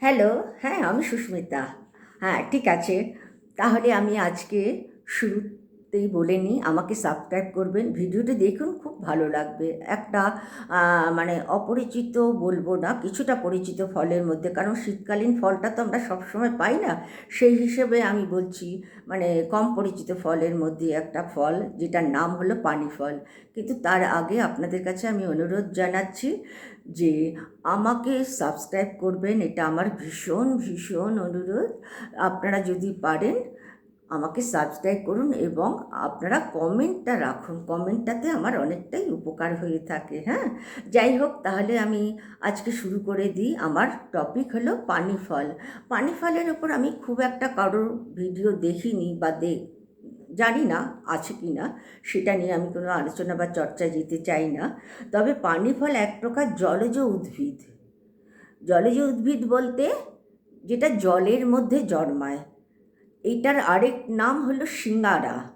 Hello হ্যাঁ আমি সুস্মিতা। হ্যাঁ ঠিক আছে। তাহলে আমি আজকে শুরুতেই বলে নিই, আমাকে সাবস্ক্রাইব করবেন। ভিডিওটি দেখুন, খুব ভালো লাগবে। একটা মানে অপরিচিত বলব না, কিছুটা পরিচিত ফলের মধ্যে, কারণ শীতকালীন ফলটা তো আমরা সবসময় পাই না। সেই হিসেবে আমি বলছি মানে কম পরিচিত ফলের মধ্যে একটা ফল, যেটার নাম হলো পানি ফল কিন্তু তার আগে আপনাদের কাছে আমি অনুরোধ জানাচ্ছি যে, আমাকে সাবস্ক্রাইব করবেন, এটা আমার ভীষণ ভীষণ অনুরোধ। আপনারা যদি পারেন আমাকে সাবস্ক্রাইব করুন এবং আপনারা কমেন্টটা রাখুন। কমেন্টটাতে আমার অনেকটাই উপকার হয়ে থাকে হ্যাঁ? যাই হোক, তাহলে আমি আজকে শুরু করে দিই। আমার টপিক হলো পানি ফল। পানি ফলের ওপর আমি খুব একটা কারোর ভিডিও দেখিনি বা দেখ জানি না আছে কি না, সেটা নিয়ে আমি কোনো আলোচনা বা চর্চায় যেতে চাই না। তবে পানি ফল এক প্রকার জলজ উদ্ভিদ। জলজ উদ্ভিদ বলতে যেটা জলের মধ্যে জন্মায়। এইটার আরেক নাম হলো সিঙ্গারা।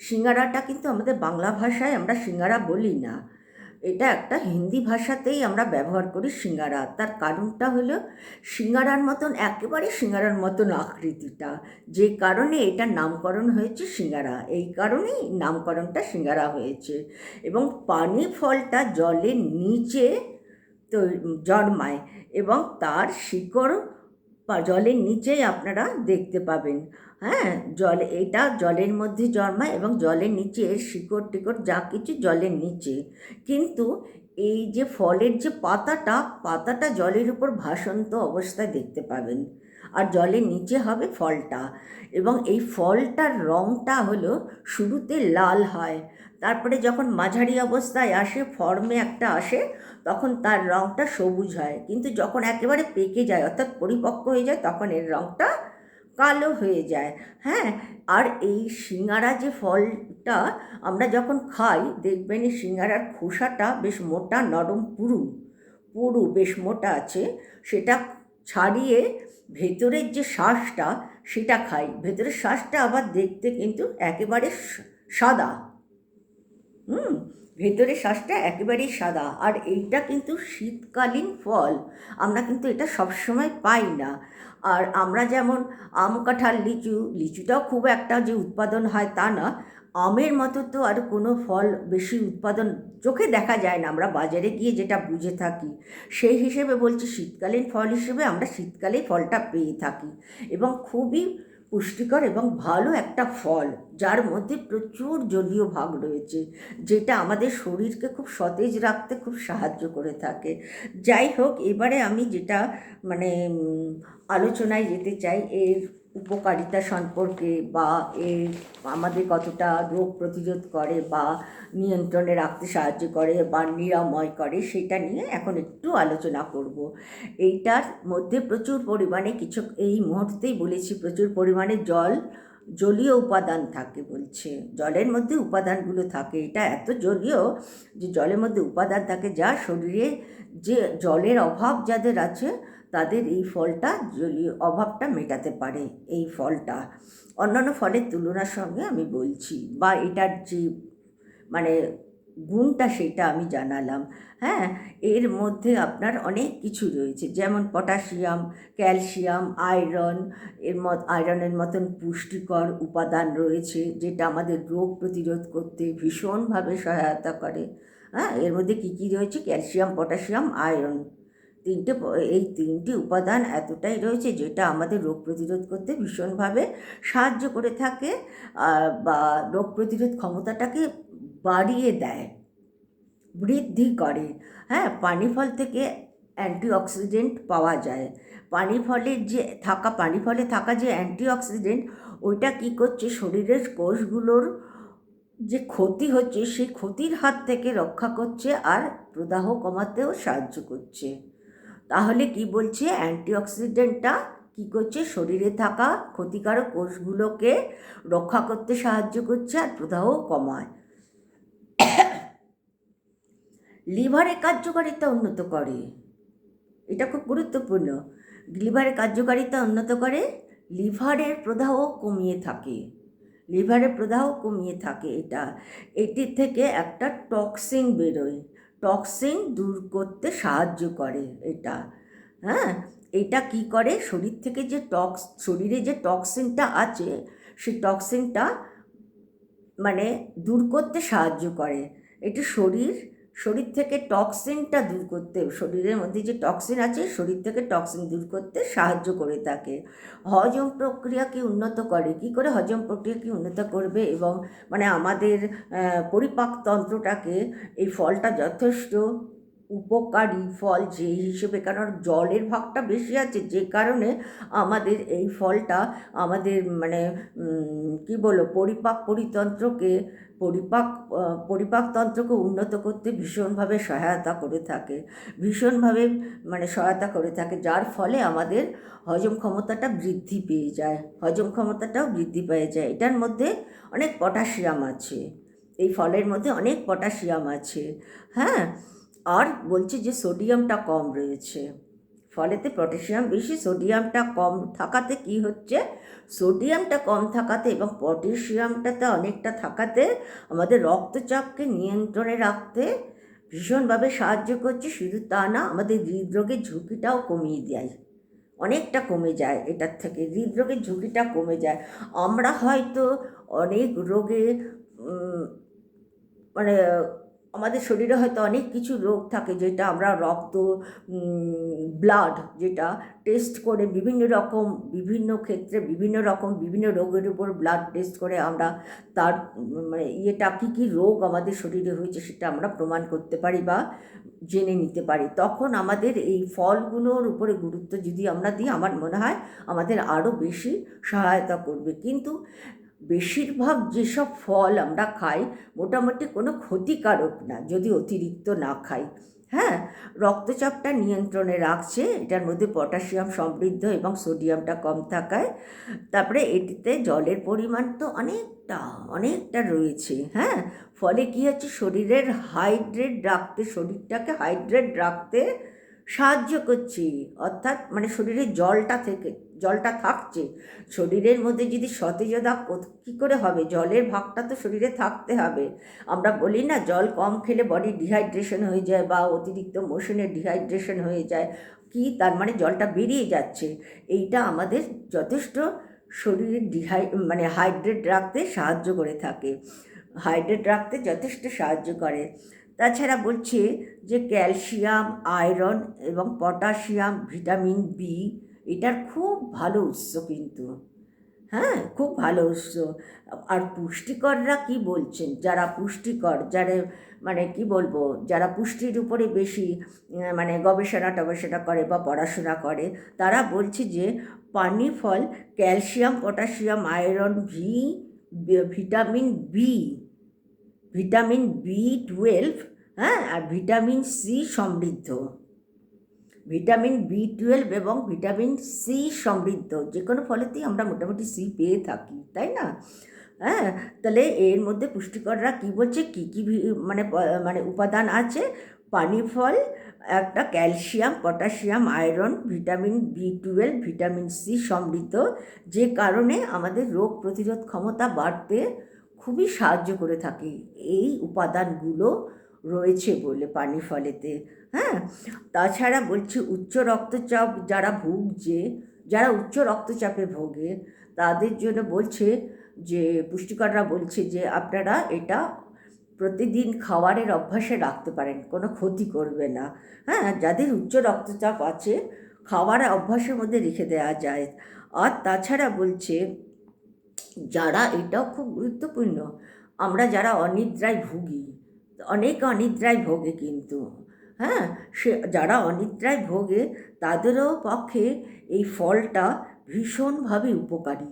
সিঙ্গারাটা কিন্তু আমাদের বাংলা ভাষায় আমরা সিঙ্গারা বলি না। এটা একটা হিন্দি ভাষাতেই আমরা ব্যবহার করি সিঙ্গারা। তার কারণটা হলো সিঙ্গারার মতন, একেবারে সিঙ্গারার মতন আকৃতিটা। যে কারণে এটা নামকরণ হয়েছে সিঙ্গারা। এই কারণেই নামকরণটা সিঙ্গারা হয়েছে। এবং পানি ফলটা জলের নিচে তো জন্মায় এবং তার শিকড় জলের নিচেই আপনারা দেখতে পাবেন। হ্যাঁ জল, এটা জলের মধ্যে জন্মায় এবং জলের নিচে শিকড় টিকড় যা কিছু জলের নিচে। কিন্তু এই যে ফলের যে পাতাটা পাতাটা জলের উপর ভাসন্ত অবস্থায় দেখতে পাবেন। আর জলের নিচে হবে ফলটা। এবং এই ফলটার রঙটা হলো শুরুতে লাল হয়। তারপরে যখন মাঝারি অবস্থায় আসে ফর্মে একটা আসে, তখন তার রঙটা সবুজ হয়। কিন্তু যখন একেবারে পেকে যায়, অর্থাৎ পরিপক্ক হয়ে যায়, তখন এর রঙটা কালো হয়ে যায়। হ্যাঁ আর এই সিঙ্গারা যে ফলটা আমরা যখন খাই, দেখবেন এই সিঙ্গারার খোসাটা বেশ মোটা, নরম, পুরু পুরু বেশ মোটা আছে। সেটা ছাড়িয়ে ভেতরের যে শ্বাসটা, সেটা খাই। ভেতরের শ্বাসটা আবার দেখতে কিন্তু একেবারে সাদা। হুম, ভেতরে শ্বাসটা একেবারেই সাদা। আর এইটা কিন্তু শীতকালীন ফল। আমরা কিন্তু এটা সবসময় পাই না। আর আমরা যেমন আম, কাঁঠাল, লিচু, লিচুটাও খুব একটা যে উৎপাদন হয় তা না। আমের মতো তো আর কোনো ফল বেশি উৎপাদন চোখে দেখা যায় না। আমরা বাজারে গিয়ে যেটা বুঝে থাকি, সেই হিসেবে বলছি শীতকালীন ফল হিসেবে আমরা শীতকালেই ফলটা পেয়ে থাকি। এবং খুবই পুষ্টিকর এবং ভালো একটা ফল, যার মধ্যে প্রচুর জলীয় ভাগ রয়েছে, যেটা আমাদের শরীরকে খুব সতেজ রাখতে খুব সাহায্য করে থাকে। যাই হোক, এবারে আমি যেটা মানে আলোচনায় যেতে চাই, এর উপকারিতা সম্পর্কে বা এর আমাদের কতটা রোগ প্রতিরোধ করে বা নিয়ন্ত্রণে রাখতে সাহায্য করে বা নিরাময় করে সেটা নিয়ে এখন একটু আলোচনা করব। এইটার মধ্যে প্রচুর পরিমাণে কিছু, এই মুহূর্তেই বলেছি প্রচুর পরিমাণে জল, জলীয় উপাদান থাকে বলছে। জলের মধ্যে উপাদানগুলো থাকে। এটা এত জলীয় যে জলের মধ্যে উপাদান থাকে যা শরীরে যে জলের অভাব যাদের আছে তাদের এই ফলটা জলীয় অভাবটা মেটাতে পারে, এই ফলটা। অন্যান্য ফলের তুলনার সঙ্গে আমি বলছি, বা এটার যে মানে গুণটা সেটা আমি জানালাম। হ্যাঁ এর মধ্যে আপনার অনেক কিছু রয়েছে, যেমন পটাশিয়াম, ক্যালসিয়াম, আয়রন, এর মত আয়রনের মতন পুষ্টিকর উপাদান রয়েছে, যেটা আমাদের রোগ প্রতিরোধ করতে ভীষণভাবে সহায়তা করে। হ্যাঁ এর মধ্যে কী কী রয়েছে? Calcium, potassium, iron. তিনটে এই তিনটি উপাদান এতটাই রয়েছে যেটা আমাদের রোগ প্রতিরোধ করতে ভীষণভাবে সাহায্য করে থাকে বা রোগ প্রতিরোধ ক্ষমতাটাকে বাড়িয়ে দেয়, বৃদ্ধি করে। হ্যাঁ পানি ফল থেকে অ্যান্টিঅক্সিডেন্ট পাওয়া যায়। পানি ফলের যে, থাকা, পানি ফলে থাকা যে অ্যান্টিঅক্সিডেন্ট, ওইটা কী করছে? শরীরের কোষগুলোর যে ক্ষতি হচ্ছে, সেই ক্ষতির হাত থেকে রক্ষা করছে আর প্রদাহ কমাতেও সাহায্য করছে। তাহলে কি বলছে? অ্যান্টিঅক্সিডেন্টটা কী করছে? শরীরে থাকা ক্ষতিকারক কোষগুলোকে রক্ষা করতে সাহায্য করছে আর প্রদাহ কমায়। লিভারের কার্যকারিতা উন্নত করে। এটা খুব গুরুত্বপূর্ণ। লিভারের কার্যকারিতা উন্নত করে, লিভারের প্রদাহ কমিয়ে থাকে। লিভারের প্রদাহ কমিয়ে থাকে এটা। এটির থেকে একটা টক্সিন বেরোয়। টক্সিন দূর করতে সাহায্য করে এটা। হ্যাঁ? এটা কি করে? শরীর থেকে যে টক্স, শরীরে যে টক্সিনটা আছে, সেই টক্সিনটা মানে দূর করতে সাহায্য করে। এটা শরীর শরীর থেকে টক্সিনটা দূর করতে, শরীরের মধ্যে যে টক্সিন আছে, শরীর থেকে টক্সিন দূর করতে সাহায্য করে থাকে হজম প্রক্রিয়াকে উন্নত করে? কি করে হজম প্রক্রিয়াকে উন্নত করবে? এবং মানে আমাদের পরিপাকতন্ত্রটাকে এই ফলটা যথেষ্ট উপকারী ফল যে হিসেবে, কারণ জলের ভাগটা বেশি আছে, যে কারণে আমাদের এই ফলটা আমাদের মানে কি বলো পরিপাক পরিতন্ত্রকে, পরিপাক পরিপাকতন্ত্রকে উন্নত করতে ভীষণভাবে সহায়তা করে থাকে, ভীষণভাবে মানে সহায়তা করে থাকে, যার ফলে আমাদের হজম ক্ষমতাটা বৃদ্ধি পেয়ে যায়, হজম ক্ষমতাটাও বৃদ্ধি পেয়ে যায়। এটার মধ্যে অনেক পটাশিয়াম আছে, এই ফলের মধ্যে অনেক পটাশিয়াম আছে হ্যাঁ? আর বলছে যে সোডিয়ামটা কম রয়েছে। ফলেতে পটাশিয়াম বেশি, সোডিয়ামটা কম থাকাতে কি হচ্ছে? সোডিয়ামটা কম থাকাতে এবং পটাশিয়ামটাতে অনেকটা থাকাতে আমাদের রক্তচাপকে নিয়ন্ত্রণে রাখতে ভীষণভাবে সাহায্য করছে। শুধু তা না, আমাদের হৃদরোগের ঝুঁকিটাও কমিয়ে দেয়। অনেকটা কমে যায় এটার থেকে, হৃদরোগের ঝুঁকিটা কমে যায়। আমরা হয়তো অনেক রোগে মানে আমাদের শরীরে হয়তো অনেক কিছু রোগ থাকে যেটা আমরা রক্ত ব্লাড যেটা টেস্ট করে বিভিন্ন রকম, বিভিন্ন ক্ষেত্রে বিভিন্ন রকম, বিভিন্ন রোগের উপর ব্লাড টেস্ট করে আমরা তার মানে ইয়েটা কী কী রোগ আমাদের শরীরে হয়েছে সেটা আমরা প্রমাণ করতে পারি বা জেনে নিতে পারি। তখন আমাদের এই ফলগুলোর উপরে গুরুত্ব যদি আমরা দিই, আমার মনে হয় আমাদের আরও বেশি সহায়তা করবে। কিন্তু বেশিরভাগ যেসব ফল আমরা খাই, মোটামুটি কোনো ক্ষতিকারক না, যদি অতিরিক্ত না খাই। হ্যাঁ রক্তচাপটা নিয়ন্ত্রণে রাখছে, এটার মধ্যে পটাশিয়াম সমৃদ্ধ এবং সোডিয়ামটা কম থাকায়। তারপরে এটিতে জলের পরিমাণ তো অনেকটা অনেকটা রয়েছে হ্যাঁ। ফলে কী হচ্ছে? শরীরের হাইড্রেট রাখতে, শরীরটাকে হাইড্রেট রাখতে সাহায্য করছি, অর্থাৎ মানে শরীরে জলটা থেকে, জলটা থাকছে। শরীরের মধ্যে যদি সতেজতা কী করে হবে? জলের ভাগটা তো শরীরে থাকতে হবে। আমরা বলি না, জল কম খেলে বডি ডিহাইড্রেশন হয়ে যায় বা অতিরিক্ত মোশনে ডিহাইড্রেশন হয়ে যায়। কি তার মানে জলটা বেরিয়ে যাচ্ছে? এইটা আমাদের যথেষ্ট শরীরে ডিহাই মানে হাইড্রেট রাখতে সাহায্য করে থাকে। হাইড্রেট রাখতে যথেষ্ট সাহায্য করে। তাছাড়া বলছে যে ক্যালসিয়াম, আয়রন এবং পটাশিয়াম, ভিটামিন বি এটার খুব ভালো উৎস কিন্তু। হ্যাঁ খুব ভালো উৎস। আর পুষ্টিকররা কি বলছেন? যারা পুষ্টিকর, যারা মানে কি বলব? যারা পুষ্টির উপরে বেশি মানে গবেষণা টবেষণা করে বা পড়াশোনা করে, তারা বলছে যে পানি, ফল, calcium, potassium, iron, v, vitamin B vitamin B twelve হ্যাঁ আর ভিটামিন সি সমৃদ্ধ। ভিটামিন বি টুয়েলভ এবং ভিটামিন সি সমৃদ্ধ, যে কোনো ফলেতেই আমরা মোটামুটি সি পেয়ে থাকি, তাই না? হ্যাঁ তাহলে এর মধ্যে পুষ্টিকররা কী বলছে? কী কী মানে মানে উপাদান আছে? পানি ফল, একটা calcium, potassium, iron, vitamin B twelve, vitamin C সমৃদ্ধ, যে কারণে আমাদের রোগ প্রতিরোধ ক্ষমতা বাড়তে খুবই সাহায্য করে থাকে। এই উপাদানগুলো রয়েছে বলে পানি ফলেতে হ্যাঁ? তাছাড়া বলছি উচ্চ রক্তচাপ যারা ভুগছে, যারা উচ্চ রক্তচাপে ভোগে, তাদের জন্য বলছে যে, পুষ্টিকররা বলছে যে, আপনারা এটা প্রতিদিন খাওয়ারের অভ্যাসে রাখতে পারেন, কোনো ক্ষতি করবে না হ্যাঁ? যাদের উচ্চ রক্তচাপ আছে, খাওয়ার অভ্যাসের মধ্যে রেখে দেওয়া যায়। আর তাছাড়া বলছে যারা এটাও খুব গুরুত্বপূর্ণ। আমরা যারা অনিদ্রায় ভুগি, অনেক অনিদ্রায় ভোগে কিন্তু হ্যাঁ? সে, যারা অনিদ্রায় ভোগে, তাদেরও পক্ষে এই ফলটা ভীষণভাবে উপকারী।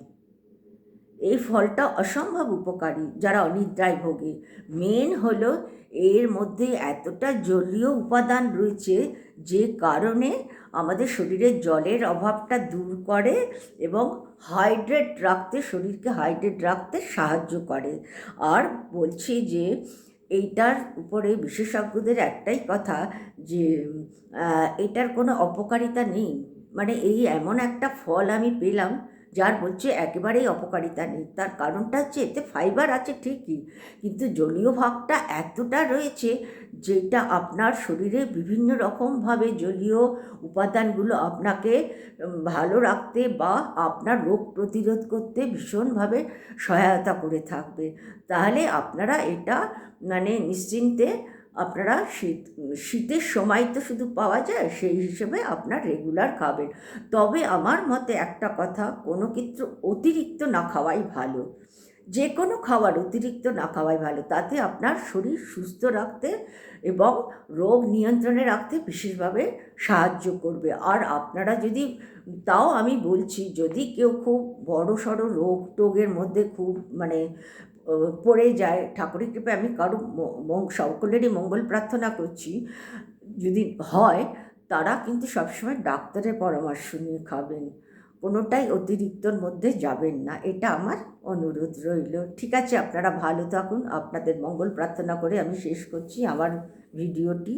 এই ফলটা অসম্ভব উপকারী যারা অনিদ্রায় ভোগে। মেন হলো এর মধ্যে এতটা জলীয় উপাদান রয়েছে যে কারণে আমাদের শরীরে জলের অভাবটা দূর করে এবং হাইড্রেট রাখতে, শরীরকে হাইড্রেট রাখতে সাহায্য করে। আর বলছি যে, এইটার উপরে বিশেষজ্ঞদের একটাই কথা যে এটার কোনো অপকারিতা নেই। মানে এই এমন একটা ফল আমি পেলাম যার বলছে একেবারেই অপকারিতা নেই। তার কারণটা হচ্ছে এতে ফাইবার আছে ঠিকই, কিন্তু জলীয় ভাগটা এতটা রয়েছে যেটা আপনার শরীরে বিভিন্ন রকমভাবে জলীয় উপাদানগুলো আপনাকে ভালো রাখতে বা আপনার রোগ প্রতিরোধ করতে ভীষণভাবে সহায়তা করে থাকবে। তাহলে আপনারা এটা মানে নিশ্চিন্তে আপনারা শীত, শীতের সময় তো শুধু পাওয়া যায়, সেই হিসেবে আপনার রেগুলার খাবেন। তবে আমার মতে একটা কথা, কোনো ক্ষেত্রে অতিরিক্ত না খাওয়াই ভালো। যে কোনো খাবার অতিরিক্ত না খাওয়াই ভালো, তাতে আপনার শরীর সুস্থ রাখতে এবং রোগ নিয়ন্ত্রণে রাখতে বিশেষভাবে সাহায্য করবে। আর আপনারা যদি, তাও আমি বলছি, যদি কেউ খুব বড় সড়ো রোগ টোগের মধ্যে খুব মানে পড়ে যায়। ঠাকুরের কৃপে আমি কারও সকলেরই মঙ্গল প্রার্থনা করছি। যদি হয়, তারা কিন্তু সবসময় ডাক্তারের পরামর্শ নিয়ে খাবেন। কোনোটাই অতিরিক্তর মধ্যে যাবেন না। এটা আমার অনুরোধ রইল। ঠিক আছে, আপনারা ভালো থাকুন। আপনাদের মঙ্গল প্রার্থনা করে আমি শেষ করছি। আমার ভিডিওটি